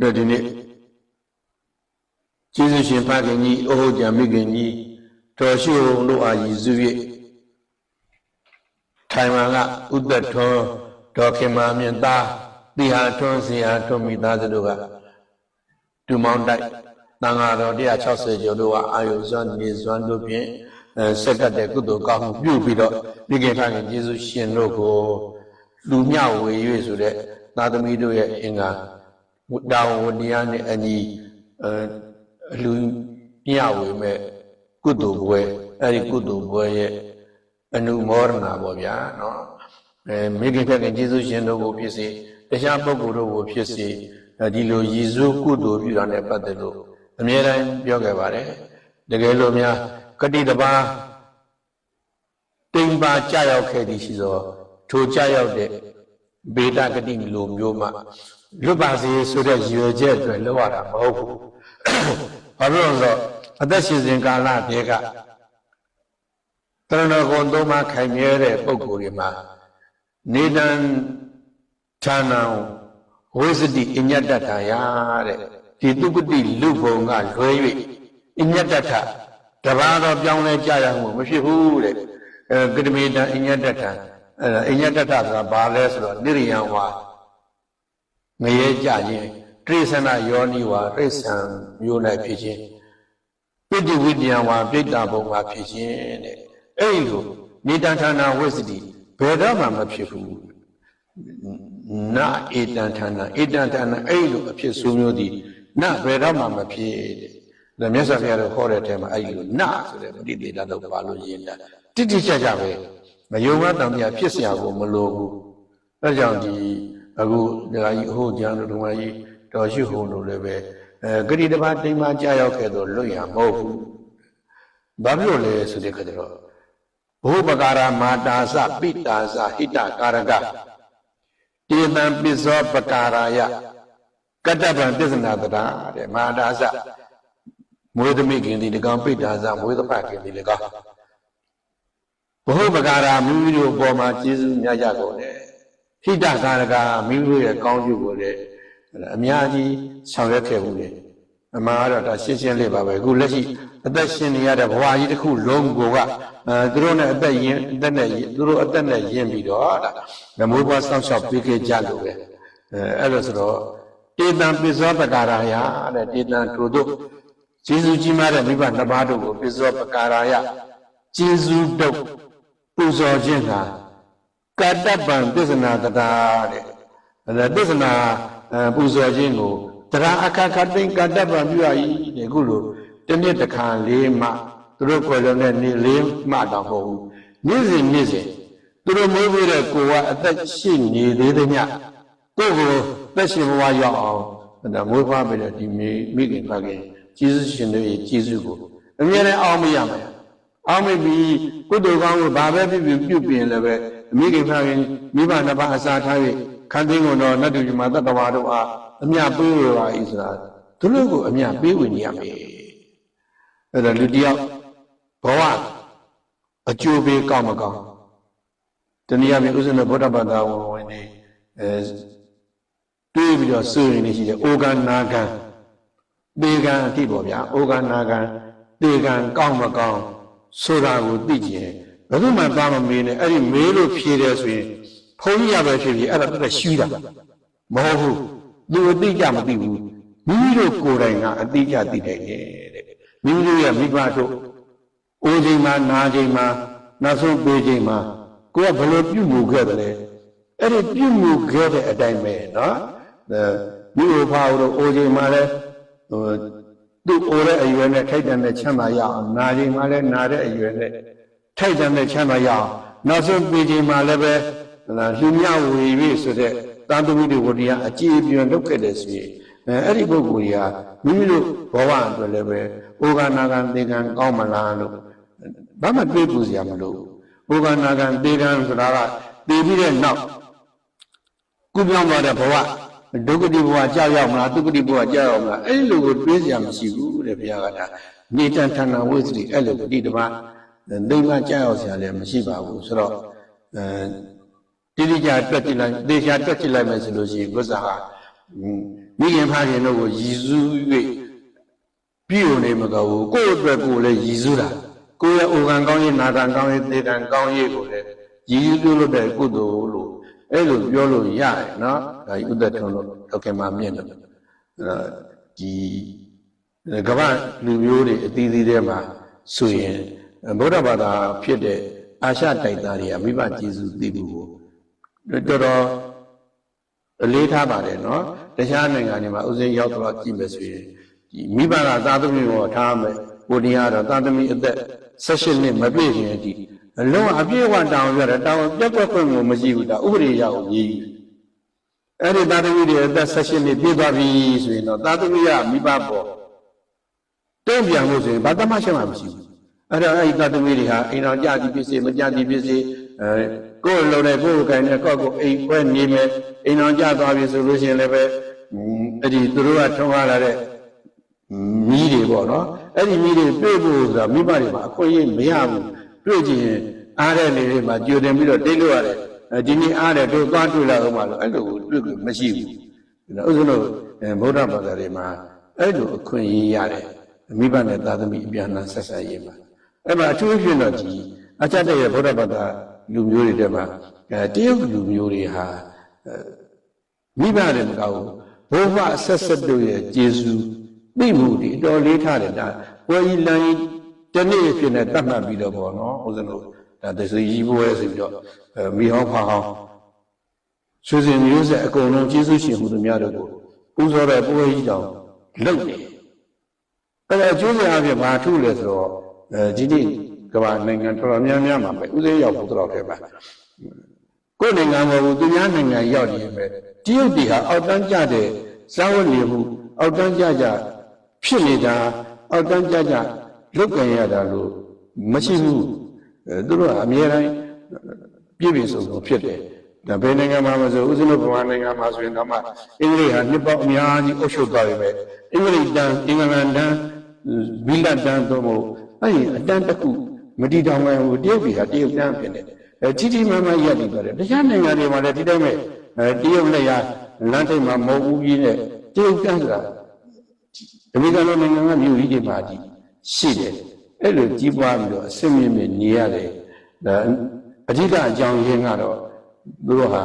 တို့ဒီနေ့ကျေးဇူးရှင်ဖခင်ကြီးအဟုတ်ကြံမိခင်ကြီးတော်ရှိုံတို့အားရည်စု၍ထိုင်ဝမ်ကဥသက်ထွန်းဒေါ်ခင်မာမြင့်သားတိဟာထွန်းစီဟာထွန်းမိသားစုတို့ကဒူမောင်းတိုက်တန်ဃာတော်160ကျော်တို့ကအာယုဇွမ်းနေဇွမ်းတို့ဖြင့်အဲဆက်ကတ်တဲ့ကုသိုလ်ကောင်းမှုပြုပြီးတော့မိခင်ဖခင်ကျေးဇူးရှင်တို့ကိုလူမြဝေ၍ဆိုတဲ့သာသမီတို့ရဲ့အင်္ဂါ တာဝန်ဝတရားနဲ့အညီအဲအလူမြဝေမဲ့ကုသိုလ်ပွဲအဲ့ဒီကုသိုလ်ပွဲရဲ့အနုမောဒနာပေါ့ဗျာနော်အဲမိခင်ဖခင်ကျေးဇူးရှင်တို့ကိုဖြစ်စေတခြားပုဂ္ဂိုလ်တို့ကိုဖြစ်စေအဲဒီလိုရည်စူးကုသိုလ်ပြုတာနဲ့ပတ်သက်လို့အမြဲတမ်းပြောခဲ့ပါတယ်တကယ်လို့များကတိတပါတိမ်ပါကြရောက်ခဲ့သည်ရှိသောထိုကြရောက်တဲ့ဗေဒဂတိလိုမျိုးမှ လွတ်ပါစေဆိုတဲ့ရည်ရွယ်ချက်အတွက်လောက်ရတာမဟုတ်ဘူး။ဘာလို့လဲဆိုတော့အသက်ရှင်စဉ်ကာလတည်းကတရဏဂုံသုံးပါးခိုင်မြဲတဲ့ပုံကိုယ်တွေမှာနေတံဌာနံဝိသတိအညတ္တထာယတဲ့ဒီတုပတိလူဘုံကလွဲ၍အညတ္တထတဘာတော့ပြောင်းလဲကြရမှုမဖြစ်ဘူးတဲ့အဲကတမေတံအညတ္တထအဲအညတ္တထဆိုတာဘာလဲဆိုတော့နိရိယံဝါ ငရဲကြခြင်းတိရဏယောနိဝါရိစ္ဆံမျိုး၌ဖြစ်ခြင်းပိဋိဝိတ္တယဝါပိဋ္ဌာဘုံမှာဖြစ်ခြင်းတဲ့အဲ့ဒီလိုနေတန်ဌာနာဝိသတိဘယ်တော့မှမဖြစ်ဘူးနာဧတံဌာနာဧတံဌာနာအဲ့ဒီလိုအဖြစ်ဆိုးမျိုးဒီနာဘယ်တော့မှမဖြစ်တဲ့ဒါမြတ်စွာဘုရားတို့ဟောတဲ့ထဲမှာအဲ့ဒီလိုနာဆိုတဲ့ပဋိသေတတော့ပါလို့ရင်းတာတိတိကျကျပဲမယုံမတန်မြဖြစ်เสียကိုမလိုဘူးအဲကြောင့်ဒီ အခုဒကာကြီးအဟုတ်ကျမ်းတို့ဒကာကြီးတော်ရှိဟုံတို့လည်းပဲအဲဂရိတပါတိမ်မကြာရောက်ခဲ့တော့လွတ်ရမဟုတ်ဘူးဘာဖြစ်လို့လဲဆိုတဲ့ခါကျတော့ဘုပကာရမာတာစပိတာစဟိတကာရကတေတံပစ္စောပကာရာယကတ္တဗံပစ္စနာတရာတဲ့မာတာစမွေးသမီးခင်ဒီတကောင်ပိတာစမွေးသဖခင်ဒီလေကောဘုပကာရမိမိတို့အပေါ်မှာကျေးဇူးများကြကုန်တယ် ဟိတကာရကမိမိတို့ရဲ့ကောင်းကျိုးကိုလည်းအများကြီးဆောင်ရွက်ခဲ့ဘူးလေအမှန်ကတော့ဒါရှင်းရှင်းလေးပါပဲအခုလက်ရှိအသက်ရှင်နေရတဲ့ဘဝကြီးတစ်ခုလုံးကိုကအဲသူတို့နဲ့အသက်ရင်အသက်နဲ့သူတို့အသက်နဲ့ယဉ်ပြီးတော့ဒါဓမ္မဘဝစောင့်ရှောက်ပေးခဲ့ကြလို့ပဲအဲအဲ့လိုဆိုတော့တေတံပိဇောပကာရာယတဲ့တေတံတို့တို့ကျေးဇူးကြီးမားတဲ့မိဘနှစ်ပါးတို့ကိုပိဇောပကာရာယကျေးဇူးတုတ်ပူဇော်ခြင်းဟာ ကတ္တပံပစ္စနာတတာတဲ့အဲပစ္စနာပူဇော်ခြင်းကိုတရားအခါခတိန်ကတ္တပံပြုရည်တဲ့ခုလိုတနေ့တစ်ခါလေးမှသူတို့ကိုယ်လုံးနဲ့နေ့လေးမှတော့မဟုတ်ဘူးနေ့စဉ်နေ့စဉ်သူတို့မွေးပြီးတဲ့ကိုကအသက်ရှိနေသေးသည်ညကိုယ်ကိုသက်ရှင်ဘဝရောက်အောင်ဒါမွေးဖွားပြီးတဲ့ဒီမိမိခင်ဖခင်ကျေးဇူးရှင်တို့ရဲ့ကျေးဇူးကိုအမြဲတမ်းအောင်မရမယ်အောင်မပြီးကုသိုလ်ကောင်းကိုဘာပဲဖြစ်ဖြစ်ပြုပြင်လည်းပဲ မိခင်ဖခင်မိဘနှစ်ပါးအစာထား၍ခန္တီကုန်တော်နတ်တူကြီးမှာတတ္တဝါတို့အားအမြပေးရပါ၏ဆိုတာသူတို့ကိုအမြပေးဝင်ရမယ်အဲ့ဒါလူတယောက်ဘဝအကျိုးပေးကောင်းမကောင်းတနည်းအားဖြင့်ဥစ္စနဗုဒ္ဓဘာသာဝင်ဝင်နေအဲတွေးပြီးတော့စိုးရင်ရှိတယ်အိုဂန်နာဂန်ဒေဂန်အထိပေါ့ဗျာအိုဂန်နာဂန်ဒေဂန်ကောင်းမကောင်းဆိုတာကိုသိကျင် ဘယ်သူမှသားမမေးနဲ့အဲ့ဒီမေးလို့ဖြေတယ်ဆိုရင်ဘုန်းကြီးရပဲဖြစ်ဖြစ်အဲ့ဒါတက်ရှူးတာမဟုတ်ဘူးသူအတိအကျမသိဘူးမိမိတို့ကိုယ်တိုင်ကအတိအကျသိတယ်တဲ့မိမိတို့ရဲ့မိဘတို့အိုးချိန်မှာနားချိန်မှာနောက်ဆုံးပေးချိန်မှာကိုကဘယ်လိုပြုမှုခဲ့တယ်လဲအဲ့ဒီပြုမှုခဲ့တဲ့အတိုင်းပဲနော်မိဘဖာတို့အိုးချိန်မှာလဲဟိုသူ့အိုးတဲ့အရွယ်နဲ့ထိုက်တန်တဲ့ချမ်းသာရအောင်နားချိန်မှာလဲနားတဲ့အရွယ်နဲ့ ထိုက်တန်တဲ့ချမ်းသာရအောင်နောက်ဆုံးပေးချိန်မှာလည်းပဲလူမြဝေ၍ဆိုတဲ့တာသမီတွေကိုတရားအကြည်ပြွန်လုပ်ခဲ့တယ်ဆိုရင်အဲအဲ့ဒီပုဂ္ဂိုလ်ကြီးဟာမိမိတို့ဘဝအတွက်လည်းပဲဩဃနာကံသေကံကောင်းမလားလို့ဘာမှတွေးပူစရာမလိုဘူးဩဃနာကံသေကံဆိုတာကသေပြီးတဲ့နောက်ကုပြောင်းသွားတဲ့ဘဝဒုက္ခတိဘဝကြောက်ရောက်မလားဒုက္ခတိဘဝကြောက်ရောက်မလားအဲ့လိုကိုတွေးစရာမရှိဘူးတဲ့ဘုရားကဒါနေတန်ထဏဝိသတိအဲ့လိုပฏิတပါ သိမကြောက်ရောက်စရာလည်းမရှိပါဘူးဆိုတော့အဲတိတိကျတွက်ကြည့်လိုက်သေချာတွက်ကြည့်လိုက်မယ်ဆိုလို့ရှိရင်ဘုရားဟာမိခင်ဖခင်တို့ကိုရည်စူး၍ပြုနေမကောဘူးကိုယ့်အတွက်ကိုယ်လည်းရည်စူးတာကိုယ့်ရဲ့အိုခံကောင်းရေးနာခံကောင်းရေးသေခံကောင်းရေးကိုလည်းရည်စူးလို့တဲ့ကုသိုလ်လို့အဲ့လိုပြောလို့ရတယ်နော်ဒါဥဒ္ဒထုံလို့တော့ခင်မှာမြင့်တယ်အဲဒီကမ္ဘာလူမျိုးတွေအသီးသီးထဲမှာဆိုရင် ဗုဒ္ဓဘာသာဖြစ်တဲ့အာရှတိုက်သားတွေကမိဘကျေးဇူးသိမှုကိုတော်တော်အလေးထားပါတယ်နော်တခြားနိုင်ငံတွေမှာဥစဉ်ရောက်တော့ကြည့်မယ်ဆိုရင်ဒီမိဘကသာသမီကိုထားမယ်ကိုဒီကတော့သာသမီအသက်16နှစ်မပြည့်ခင်အထိအလုံးအပြည့်အဝတောင်းရတယ်တောင်းပြက်ကွက်ခွင့်ကိုမရှိဘူးဒါဥပဒေရအောင်ရေးယူအဲ့ဒီသာသမီတွေအသက်16နှစ်ပြည့်သွားပြီဆိုရင်တော့သာသမီကမိဘပေါ်တုံ့ပြန်လို့ဆိုရင်ဘာတမရှင်းမှမရှိဘူး အဲ့တော့အဲ့ဒီသာသမီတွေဟာအိမ်တော်ကြသည်ဖြစ်စေမကြသည်ဖြစ်စေအဲကိုယ်လုံတဲ့ကိုယ်ကိုယ်နဲ့ကိုယ့်ကိုယ်အိမ်ခွဲနေမယ်အိမ်တော်ကြသွားပြီဆိုလို့ရှိရင်လည်းပဲအဲ့ဒီသူတို့ကထုံးကားလာတဲ့မီးတွေပေါ့နော်အဲ့ဒီမီးတွေတွေ့ဖို့ဆိုတာမိဘတွေမှာအခွင့်အရေးမရဘူးတွေ့ကြည့်ရင်အားတဲ့နေတွေမှာကြိုတင်ပြီးတော့တိတ်လို့ရတယ်ဒီနေ့အားတဲ့တို့သွားတွေ့လာအောင်ပါလို့အဲ့လိုတွေ့လို့မရှိဘူးဥစ္စာလို့ဗုဒ္ဓဘာသာတွေမှာအဲ့လိုအခွင့်အရေးရတယ်မိဘနဲ့သာသမီအပြန်အလှန်ဆက်ဆက်ရေးမှာ အဲ့မှာအထူးဖြစ်တော့ဒီအချက်တည်းရဲ့ဗုဒ္ဓဘာသာလူမျိုးတွေထဲမှာအဲတရုတ်လူမျိုးတွေဟာမိဘတွေမကောက်ဘူးဘုရားဆက်ဆက်တို့ရဲ့ကျေးဇူးသိမှုဒီအတော်လေးထားတယ်ဒါဝယ်ကြီးလမ်းကြီးတနေ့ဖြစ်နေတတ်မှတ်ပြီးတော့ပေါ့နော်ဥစဉ်လို့ဒါသစီကြီးပွဲဆိုပြီးတော့မိဟောင်းဖာဟောင်းဆွေစဉ်မျိုးဆက်အကုန်လုံးကျေးဇူးရှင်မှုတို့များတို့ကိုပူဇော်တဲ့ပွဲကြီးတောင်လုပ်တယ်အဲ့ဒါအကျိုးဆက်အဖြစ်ဘာထုလဲဆိုတော့ အဲဒီနေ့ကမ္ဘာနိုင်ငံတော်တော်များများမှာပဲဥစဉ်ရောက်ဖို့တော့ခဲ့ပါကိုယ်နိုင်ငံမဟုတ်ဘူးသူများနိုင်ငံရောက်နေပဲတရုတ်တွေဟာအောက်တန်းကြတဲ့စားဝတ်နေမှုအောက်တန်းကြကြဖြစ်နေတာအောက်တန်းကြကြလုတ်ကန်ရတာလို့မရှိဘူးအဲသူတို့ကအမြဲတမ်းပြည့်ပြည့်စုံစုံဖြစ်တယ်ဒါဘယ်နိုင်ငံမှာမဆိုဥစဉ်လို့ဗမာနိုင်ငံမှာဆိုရင်တော့မှအင်္ဂလိပ်ဟာနှစ်ပေါက်အများကြီးအုပ်ချုပ်သွားပြီပဲအင်္ဂလိပ်တန်းအင်္ဂလန်တန်းဘီလန်တန်းတို့မို့ အဲ့ဒီအတန်းတစ်ခုမတီတောင်မှဟိုတရုတ်ပြည်ဟာတရုတ်တန်းဖြစ်နေတယ်အဲကြီးကြီးမားမားရပ်တည်သွားတယ်တခြားနိုင်ငံတွေမှာလည်းဒီတိုင်းပဲအဲတရုတ်လက်ရလမ်းထိပ်မှာမဟုတ်ဘူးကြီးနဲ့တရုတ်တန်းဆိုတာအမေရိကန်လိုနိုင်ငံကမြို့ကြီးတွေမှာဒီရှိတယ်အဲ့လိုကြီးပွားပြီးတော့အစင်မြင့်မြင့်နေရတယ်ဒါအဓိကအကြောင်းရင်းကတော့သူတို့ဟာ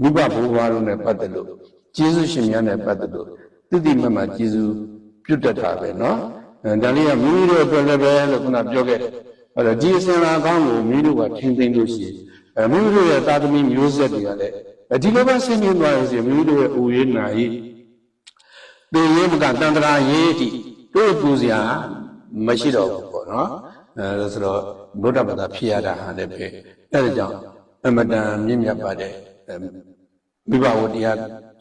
မိဘဘိုးဘွားတို့နဲ့ပတ်သက်လို့ကျေးဇူးရှင်များနဲ့ပတ်သက်လို့တိတိမတ်မကျေးဇူးပြုတ်တတ်တာပဲเนาะ ဒါလေးကမိမိတို့အတွက်လည်းပဲလို့ခုနပြောခဲ့တယ်အဲ့တော့ဒီအစဉ်လာကောင်းကိုမိတို့ကထင်သိမ်းလို့ရှိရင်အဲမိမိတို့ရဲ့သာသမီမျိုးဆက်တွေကလည်းဒီလိုပဲဆင်းရဲသွားရစီမိမိတို့ရဲ့အိုရေးနာရေးတေရေးမကတန်တရာရေးတိတို့ပူစရာမရှိတော့ဘူးပေါ့နော်အဲဒါဆိုတော့ဗုဒ္ဓဘာသာဖြစ်ရတာဟာလည်းပဲအဲဒါကြောင့်အမတန်မြင့်မြတ်ပါတယ်မိဘဝတရား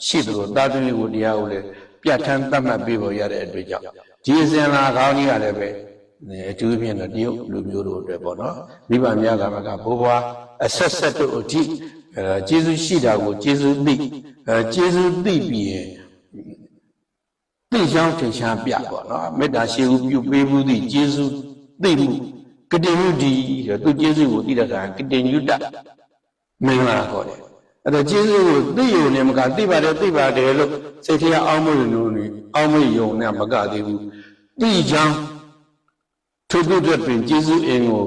ရှိသလိုသာသမီဝတရားကိုလည်းပြဋ္ဌာန်းသတ်မှတ်ပေးဖို့ရတဲ့အတွက်ကြောင့် ဒီအစဉ်လာကောင်းကြီးကလည်းပဲအထူးဖြင့်တော့တရုတ်လူမျိုးတို့အတွက်ပေါ့နော်မိဘများကမကဘိုးဘွားအဆက်ဆက်တို့အထိအဲကျေးဇူးရှိတာကိုကျေးဇူးသိအဲကျေးဇူးသိပြီးရင်သိချောင်းထင်ရှားပြပေါ့နော်မေတ္တာရှိဟုပြုပေးမှုသည်ကျေးဇူးသိမှုကတိမှုဒီသူကျေးဇူးကိုသိတဲ့အခါကတိညုတမင်္ဂလာခေါ်တယ် အဲ့တော့ကျေးဇူးကိုသိရုံနဲ့မကသိပါတယ်သိပါတယ်လို့စိတ်ထဲအောင်းမလို့လို့အောင်းမယုံနဲ့မကသေးဘူးသိချောင်းထို့သူအတွက်ပင်ကျေးဇူးအင်ကို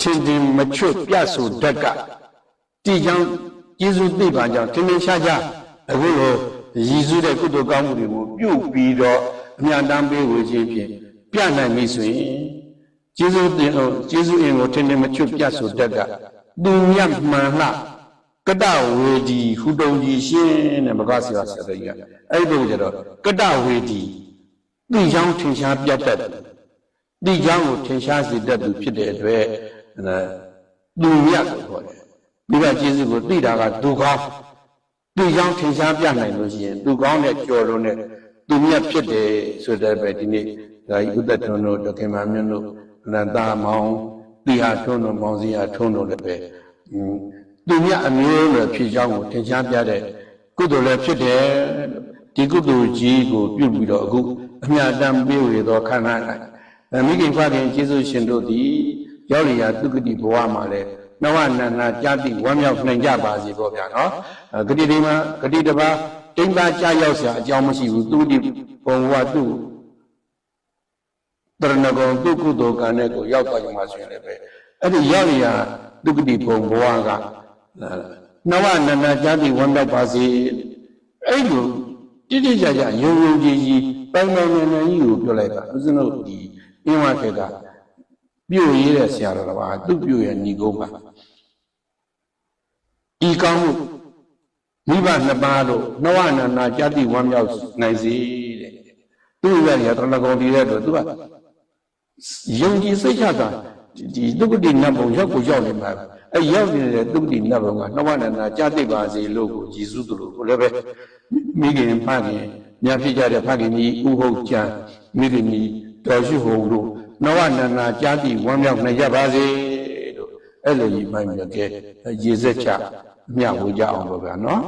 ထင်ထင်မချွတ်ပြဆိုတတ်ကတိချောင်းကျေးဇူးသိပါကြောင့်ထင်ထင်ရှားရှားအခုလိုရည်စူးတဲ့ကုသိုလ်ကောင်းမှုတွေကိုပြုပြီးတော့အမြတ်တမ်းပေးဝေခြင်းဖြင့်ပြနိုင်ပြီဆိုရင်ကျေးဇူးတင်ဟုတ်ကျေးဇူးအင်ကိုထင်ထင်မချွတ်ပြဆိုတတ်ကသူမြတ်မှန်လှ ကတဝေဒီဟူတုံကြီးရှင်းတဲ့မကဆရာဆရာကြီးကအဲ့ဒီလိုကြတော့ကတဝေဒီသိချောင်းထင်ရှားပြတ်တတ်တယ်သိချောင်းကိုထင်ရှားစေတတ်သူဖြစ်တဲ့အတွက်သူမြတ်ကိုခေါ်တယ်ဒီကကျေးဇူးကိုသိတာကသူကောင်းသူကြောင့်ထင်ရှားပြနိုင်လို့ရှိရင်သူကောင်းတဲ့ကြော်လုံးနဲ့သူမြတ်ဖြစ်တယ်ဆိုတဲ့ပဲဒီနေ့ဒါကြီးဥဒ္ဒထွန်းတို့ဒခင်မမြတ်တို့အနန္တမောင်တိဟာထွန်းတို့မောင်စီဟာထွန်းတို့လည်းပဲ သူမြတ်အမျိုးနဲ့ဖြစ်ကြောင်းကိုထင်ရှားပြတဲ့ကုသိုလ်လည်းဖြစ်တယ်ဒီကုသိုလ်ကြီးကိုပြုပြီးတော့အခုအမြတ်တမ်းပေးဝေသောခန္ဓာ၌မိခင်ဖခင်ကျေးဇူးရှင်တို့သည်ရောက်လျာသုကတိဘဝမှာလည်းနဝနန္နာကြာတိဝမ်းမြောက်နိုင်ကြပါစေပေါ့ဗျာနော်ဂတိဒီမှာဂတိတပါအိမ်သားကြားရောက်စရာအကြောင်းမရှိဘူးသူဒီဘုံဘဝသူ့တရဏဂုံသူ့ကုသိုလ်ကံနဲ့ကိုရောက်သွားကြမှာဆိုရင်လည်းပဲအဲ့ဒီရောက်ရဒုက္ခတိဘုံဘဝက နဝနန္ဒဇာတိဝန္ဒပါစေအဲ့လိုတိတိကျကျယုံယုံကြည်ကြည်ပိုင်ပိုင်နိုင်နိုင်ကြီးကိုပြောလိုက်တာဦးဇင်းတို့ဒီအင်းဝခေကပြုတ်ရေးတဲ့ဆရာတော်ကသူ့ပြုတ်ရဲ့ညီကုန်းပါဤကောင်းမှုမိဘနှစ်ပါးတို့နဝနန္ဒဇာတိဝမ်းမြောက်နိုင်စေတဲ့သူ့ရဲ့ရတနာကုန်တည်တဲ့အတွက်သူကယုံကြည်စိတ်ချတာ ဒီဒုက္ခတိနတ်ဘုံရောက်ကိုရောက်နေမှာအဲရောက်နေတဲ့ဒုက္ခတိနတ်ဘုံကနဝနန္ဒဇာတိပါစေလို့ကိုယေရှုသူလို့ကိုလည်းပဲမိခင်ဖခင်ညာဖြစ်ကြတဲ့ဖခင်ကြီးဥဟုတ်ကျမ်းမိခင်ကြီးတော်ရှိဟုံတို့နဝနန္ဒဇာတိဝမ်းမြောက်နိုင်ကြပါစေလို့အဲ့လိုကြီးမှန်ပြီးတော့ကဲရေစက်ချအမျှဝေကြအောင်လို့ဗျာနော်